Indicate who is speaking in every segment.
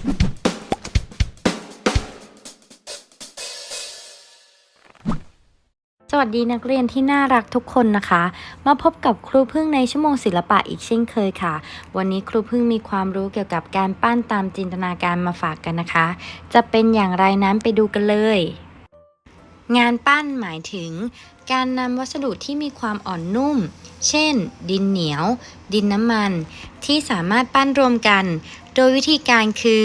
Speaker 1: สวัสดีนักเรียนที่น่ารักทุกคนนะคะ มาพบกับครูพึ่งในชั่วโมงศิลปะอีกเช่นเคยค่ะ วันนี้ครูพึ่งมีความรู้เกี่ยวกับการปั้นตามจินตนาการมาฝากกันนะคะ จะเป็นอย่างไรนั้นไปดูกันเลย งานปั้นหมายถึง การนำวัสดุที่มีความอ่อนนุ่ม เช่น ดินเหนียว ดินน้ำมัน ที่สามารถปั้นรวมกัน โดยวิธีการคือ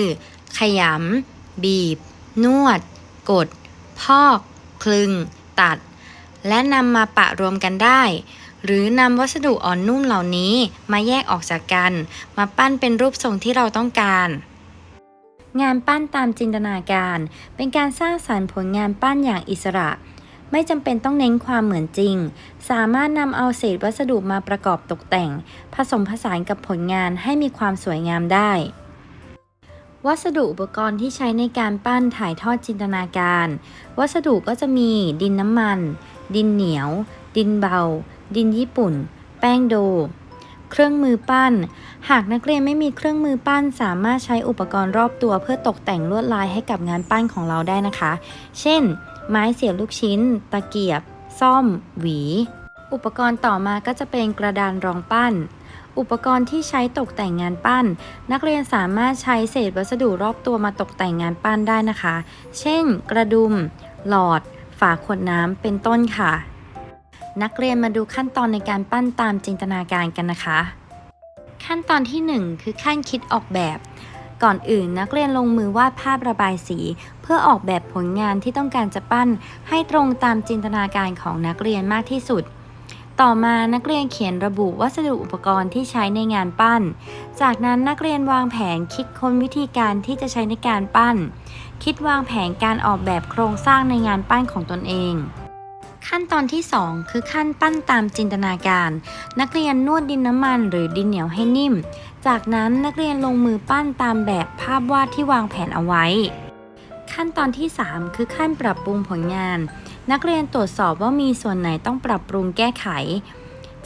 Speaker 1: ขยำ บีบ นวด กด พอก คลึง ตัด และนำมาปะรวมกันได้ หรือนำวัสดุอ่อนนุ่มเหล่านี้มาแยกออกจากกัน มาปั้นเป็นรูปทรงที่เราต้องการ งานปั้นตามจินตนาการ เป็นการสร้างสรรค์ผลงานปั้นอย่างอิสระ ไม่จำเป็นต้องเน้นความเหมือนจริง สามารถนำเอาเศษวัสดุมาประกอบตกแต่ง ผสมผสานกับผลงานให้มีความสวยงามได้ วัสดุอุปกรณ์ที่ใช้ในการปั้นถ่ายทอดจินตนาการ วัสดุก็จะมีดินน้ำมัน ดินเหนียว ดินเบา ดินญี่ปุ่น แป้งโด เครื่องมือปั้น หากนักเรียนไม่มีเครื่องมือปั้น สามารถใช้อุปกรณ์รอบตัวเพื่อตกแต่งลวดลายให้กับงานปั้นของเราได้นะคะ เช่น ไม้เสียบลูกชิ้น ตะเกียบ ซ่อม หวี อุปกรณ์ต่อมาก็จะเป็นกระดานรองปั้นอุปกรณ์ที่ใช้ตกแต่งงานปั้น นักเรียนสามารถใช้เศษวัสดุรอบตัวมาตกแต่งงานปั้นได้นะคะ เช่น กระดุม หลอด ฝาขวดน้ำเป็นต้นค่ะ นักเรียนมาดูขั้นตอนในการปั้นตามจินตนาการกันนะคะ ขั้นตอนที่ 1 คือขั้นคิดออกแบบ ก่อนอื่นนักเรียนลงมือวาดภาพระบายสี เพื่อออกแบบผลงานที่ต้องการจะปั้น ให้ตรงตามจินตนาการของนักเรียนมากที่สุด ต่อมานักเรียนเขียนระบุวัสดุอุปกรณ์ที่ใช้ในงานปั้น จากนั้นนักเรียนวางแผนคิดค้นวิธีการที่จะใช้ในการปั้น คิดวางแผนการออกแบบโครงสร้างในงานปั้นของตนเอง ขั้นตอนที่ 2 คือขั้นปั้นตามจินตนาการ นักเรียนนวดดินน้ำมันหรือดินเหนียวให้นิ่ม จากนั้นนักเรียนลงมือปั้นตามแบบภาพวาดที่วางแผนเอาไว้ ขั้นตอนที่ 3 คือขั้นปรับปรุงผลงาน นักเรียนตรวจสอบว่ามีส่วนไหนต้องปรับปรุงแก้ไข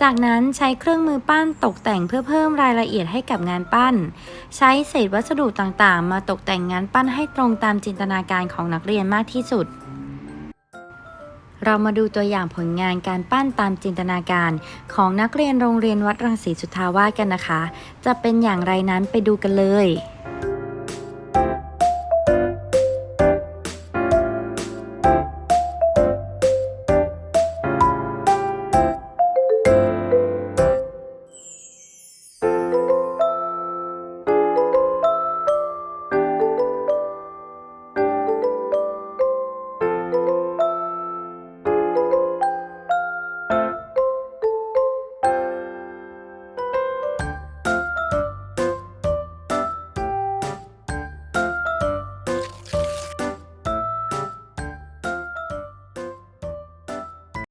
Speaker 1: จากนั้นใช้เครื่องมือปั้นตกแต่งเพื่อเพิ่มรายละเอียดให้กับงานปั้น ใช้เศษวัสดุต่างๆ มาตกแต่งงานปั้นให้ตรงตามจินตนาการของนักเรียนมากที่สุด เรามาดูตัวอย่างผลงานการปั้นตามจินตนาการของนักเรียนโรงเรียนวัดรังสีสุทธาวาสกันนะคะ จะเป็นอย่างไรนั้นไปดูกันเลย